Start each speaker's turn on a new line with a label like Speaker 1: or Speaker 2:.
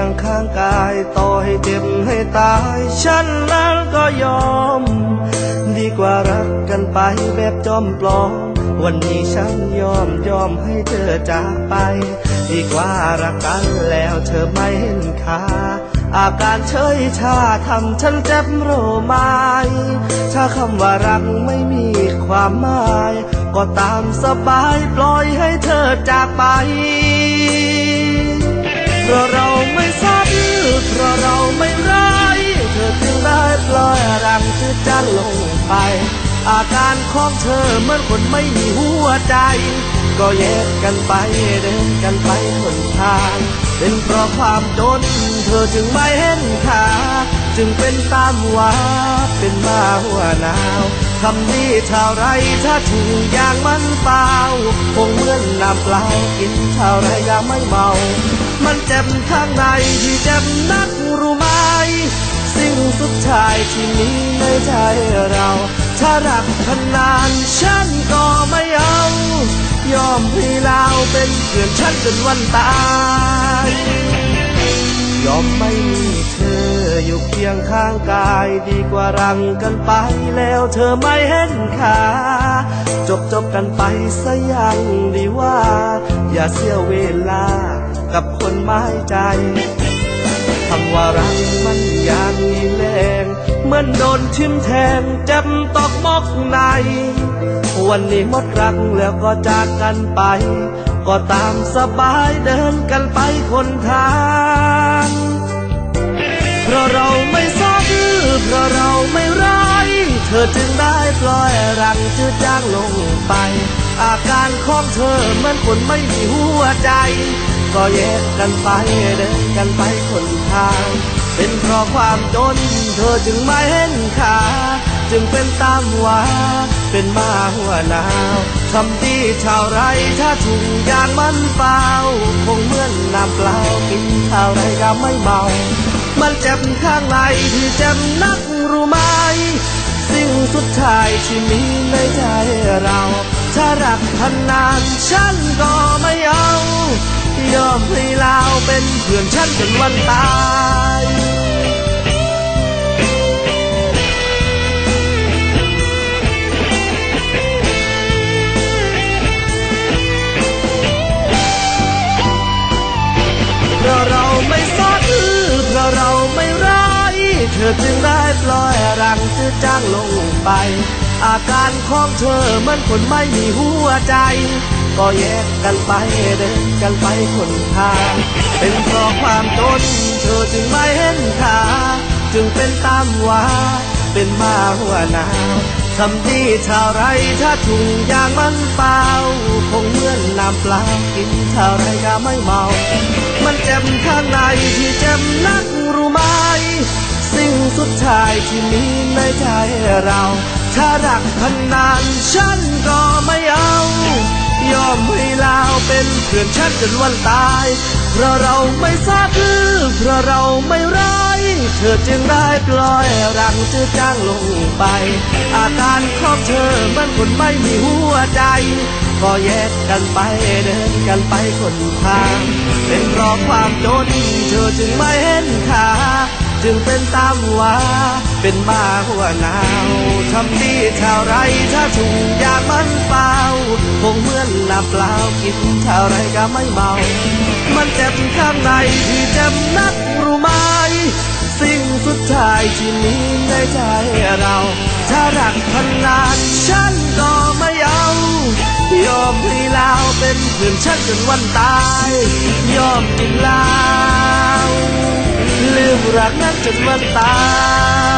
Speaker 1: ยงข้างกายต่อให้เจ็บให้ตาย ฉันนั้นก็ยอม ดีกว่ารักกันไปแบบจอมปลอมวันนี้ฉันยอมยอมให้เธอจากไป ดีกว่ารักกันแล้วเธอไม่เห็นค่าอาการเฉยชาทำฉันเจ็บโรมายถ้าคำว่ารักไม่มีความหมาย ก็ตามสบายปล่อยให้เธอจากไป ราะเราไม่ซับเพราะเราไม่ร้ายเธอจึงได้ปล่อยรังจืดจางลงไป อาการของเธอเหมือนคนไม่มีหัวใจ ก็แยกกันไปเดินกันไปคนทาง เป็นเพราะความจนเธอจึงไม่เห็นค่าจึงเป็นตามว่าเป็นมาหัวหนาว ทำดีเท่าไรถ้าถูกอย่างมันเปล่าคงเหมือนน้ำเปล่ากินเท่าไรก็ไม่เมา มันเจ็บข้างในที่เจ็บนักรู้ไหมสิ่งสุดท้ายที่มีในใจเรา ถ้ารักกันานฉันก็ไม่เอา ยอมให้ลาวเป็นเพื่อนฉันจนวันตาย ยอมไม่มีเธอ อยู่เคียงข้างกายดีกว่ารังกันไปแล้วเธอไม่เห็นค่าจบจบกันไปซะยังดีว่า อย่าเสียเวลากับคนไม้ใจคำว่ารักมันอย่างมีแรงเหมือนโดนทิ่มแทงเจ็บตอกมอกใน วันนี้หมดรักแล้วก็จากกันไป ก็ตามสบายเดินกันไปคนทาง เพราะเราไม่ร้ายเธอจึงได้ปล่อยรังจืดจางลงไป อาการของเธอเหมือนคนไม่มีหัวใจ ก็แยกกันไปเดินกันไปคนทาง เป็นเพราะความจน เธอจึงไม่เห็นค่าจึงเป็นตามว่าเป็นมาหัวหนาวทำดีชาวไรถ้าถุงยางมันเปล่า คงเหมือนน้ำเปล่ากินเท่าไรก็ไม่เมา มันเจ็บข้างในที่เจ็บนักรู้ไหม สิ่งสุดท้ายที่มีในใจเรา ถ้ารักพันนานฉันก็ไม่เอา ยอมให้ลาวเป็นเพื่อนฉันจนวันตาย จึงได้ปล่อยรังจืดจางลงไป อาการของเธอเหมือนคนไม่มีหัวใจ ก็แยกกันไปเดินกันไปคนทางเป็นเพราะความจนเธอจึงไม่เห็นค่าจึงเป็นตามว่าเป็นมาหัวหนาวทำดีเท่าไรถ้าถุงยางมันเปล่าคงเหมือนน้ำเปล่ากินเท่าไรก็ไม่เมา มันเจ็บข้างในที่เจ็บนักรู้ไหม สิ่งสุดท้ายที่มีในใจเรา ถ้ารักพันนานฉันก็ไม่เอา ยอมให้ลาวเป็นเพื่อนฉันจนวันตาย เพราะเราไม่ทราบคือ เพราะเราไม่ร้าย เธอจึงได้ปล่อยรังจืดจางลงไป อาการของเธอมือนคนไม่มีหัวใจก็แยกกันไปเดินกันไปคนทาง เป็นเพราะความจนเธอจึงไม่เห็นค่า จึงเป็นตามว่าเป็นมาหัวหนาวทำดีเท่าไรถ้าถุงยามันเปล่าคงเหมือนน้ำเปล่ากินเท่าไรก็ไม่เมา มันเจ็บข้างในที่เจ็บนักรู้ไหมสิ่งสุดท้ายที่มีในใจเรา ถ้ารักพันนานฉันก็ไม่เอายอมให้ลาวเป็นเพื่อนฉันจนวันตาย ยอมกินลา วลื